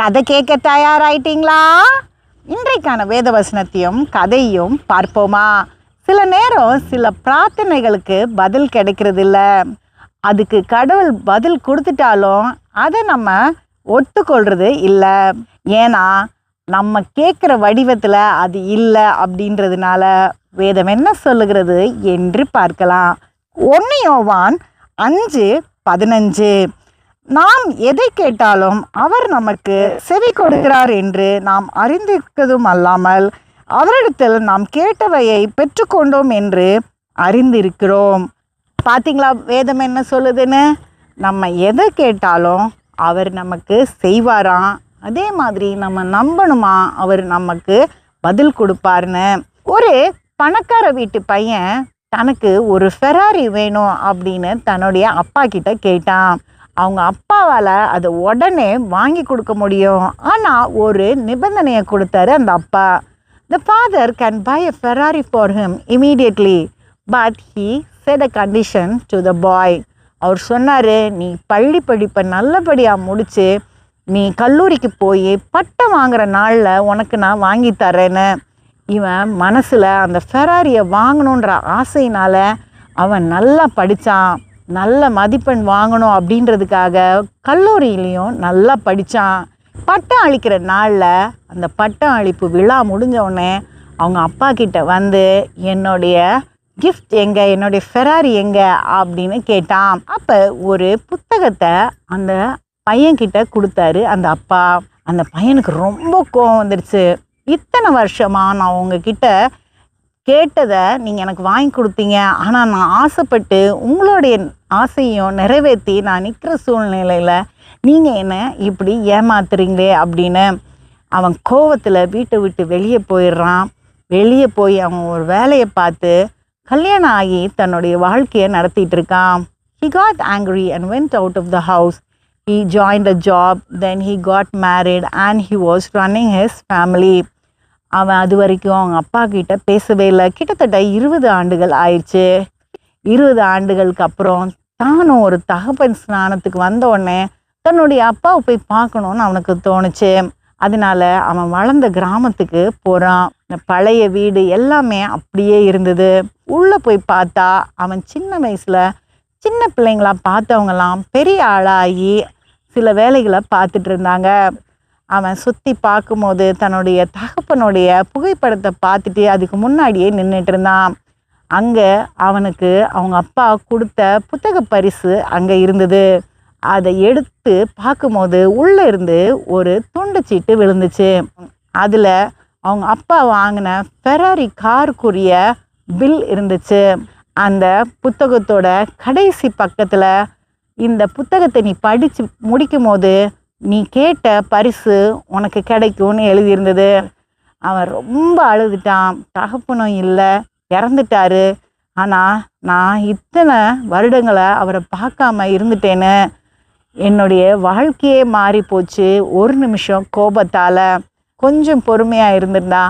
கதை கேட்க தயாராயிட்டீங்களா? இன்றைக்கான வேத வசனத்தையும் கதையும் பார்ப்போமா? சில நேரம் சில பிரார்த்தனைகளுக்கு பதில் கிடைக்கிறதில்ல. அதுக்கு கடவுள் பதில் கொடுத்துட்டாலும் அதை நம்ம ஒத்துக்கொள்றது இல்லை. ஏன்னா நம்ம கேட்குற வடிவத்தில் அது இல்லை அப்படின்றதுனால வேதம் என்ன சொல்லுகிறது என்று பார்க்கலாம். ஒன்று யோவான் அஞ்சு பதினஞ்சு. நாம் எதை கேட்டாலும் அவர் நமக்கு செவி கொடுக்கிறார் என்று நாம் அறிந்திருக்கதும் அல்லாமல் அவரிடத்தில் நாம் கேட்டவையை பெற்றுக்கொண்டோம் என்று அறிந்திருக்கிறோம். பார்த்தீங்களா வேதம் என்ன சொல்லுதுன்னு? நம்ம எதை கேட்டாலும் அவர் நமக்கு செய்வாராம் அதே மாதிரி நம்ம நம்பணுமா? அவர் நமக்கு பதில் கொடுப்பாருன்னு. ஒரு பணக்கார வீட்டு பையன் தனக்கு ஒரு ஃபெராரி வேணும் அப்படின்னு தன்னுடைய அப்பா கிட்ட கேட்டான். அவங்க அப்பாவால் அதை உடனே வாங்கி கொடுக்க முடியும். ஆனால் ஒரு நிபந்தனையை கொடுத்தாரு அந்த அப்பா. The father can buy a Ferrari for him immediately but he set a condition to the boy அவர் சொன்னார் நீ பள்ளி படிப்பை நல்லபடியாக முடித்து நீ கல்லூரிக்கு போய் பட்டம் வாங்குகிற நாளில் உனக்கு நான் வாங்கி தரேன்னு. இவன் மனசில் அந்த ஃபெராரியை வாங்கணுன்ற ஆசையினால் அவன் நல்லா படித்தான் நல்ல மதிப்பெண் வாங்கணும் அப்படின்றதுக்காக கல்லூரியிலையும் நல்லா படித்தான் பட்டம் அளிக்கிற நாளில் அந்த பட்டம் அளிப்பு விழா முடிஞ்ச உடனே அவங்க அப்பா கிட்ட வந்து என்னுடைய கிஃப்ட் எங்கே? என்னுடைய ஃபெராரி எங்கே? அப்படின்னு கேட்டான். அப்போ ஒரு புத்தகத்தை அந்த பையன்கிட்ட கொடுத்தாரு அந்த அப்பா. அந்த பையனுக்கு ரொம்ப கோவம் வந்துடுச்சு இத்தனை வருஷமாக நான் உங்ககிட்ட கேட்டதை நீங்கள் எனக்கு வாங்கி கொடுத்தீங்க. ஆனால் நான் ஆசைப்பட்டு உங்களுடைய ஆசையும் நிறைவேற்றி நான் நிற்கிற சூழ்நிலையில் நீங்கள் என்ன இப்படி ஏமாத்துறீங்களே அப்படின்னு அவன் கோவத்தில் வீட்டை விட்டு வெளியே போயிடுறான். வெளியே போய் அவன் ஒரு வேலையை பார்த்து கல்யாணம் ஆகி தன்னுடைய வாழ்க்கையை நடத்திட்டு இருக்கான். He got angry and went out of the house he join a job then he got married and he was running his family அவன் அது வரைக்கும் அவங்க அப்பா கிட்ட பேசவே இல்லை. கிட்டத்தட்ட இருபது ஆண்டுகள் ஆயிடுச்சு. இருபது ஆண்டுகளுக்கு அப்புறம் தானும் ஒரு தகப்பன் ஸ்நானத்துக்கு வந்த உடனே தன்னுடைய அப்பாவை போய் பார்க்கணுன்னு அவனுக்கு தோணுச்சு. அதனால அவன் வளர்ந்த கிராமத்துக்கு போகிறான் இந்த பழைய வீடு எல்லாமே அப்படியே இருந்தது. உள்ளே போய் பார்த்தா அவன் சின்ன வயசில் சின்ன பிள்ளைங்களா பார்த்தவங்கலாம் பெரிய ஆளாகி சில வேலைகளை பார்த்துட்டு இருந்தாங்க. அவன் சுற்றி பார்க்கும்போது தன்னுடைய தகப்பனுடைய புகைப்படத்தை பார்த்துட்டு அதுக்கு முன்னாடியே நின்றுட்டு இருந்தான். அங்கே அவனுக்கு அவங்க அப்பா கொடுத்த புத்தக பரிசு அங்கே இருந்தது. அதை எடுத்து பார்க்கும்போது உள்ளே இருந்து ஒரு துண்டு சீட்டு விழுந்துச்சு. அதில் அவங்க அப்பா வாங்கின ஃபெராரி காருக்குரிய பில் இருந்துச்சு. அந்த புத்தகத்தோட கடைசி பக்கத்தில் இந்த புத்தகத்தை நீ படித்து முடிக்கும் போது நீ கேட்ட பரிசு உனக்கு கிடைக்கும்னு எழுதியிருந்தது. அவன் ரொம்ப அழுதுட்டான். தகப்பனும் இல்லை. இறந்துட்டாரு. ஆனால் நான் இத்தனை வருடங்களை அவரை பார்க்காம இருந்துட்டேன்னு என்னுடைய வாழ்க்கையே மாறி போச்சு. ஒரு நிமிஷம் கோபத்தால் கொஞ்சம் பொறுமையாக இருந்திருந்தா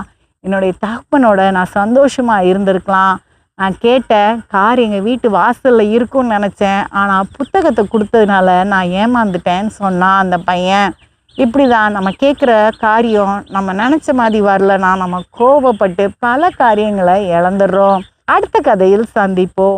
என்னுடைய தகப்பனோட நான் சந்தோஷமாக இருந்திருக்கலாம். நான் கேட்ட கார் எங்கள் வீட்டு வாசலில் இருக்கும்னு நினச்சேன். ஆனால் புத்தகத்தை கொடுத்ததுனால நான் ஏமாந்துட்டேன்னு சொன்னான் அந்த பையன். இப்படி தான் நம்ம கேட்குற காரியம் நம்ம நினச்ச மாதிரி வரலன்னா நம்ம கோபப்பட்டு பல காரியங்களை இழந்துடுறோம். அடுத்த கதையில் சந்திப்போம்.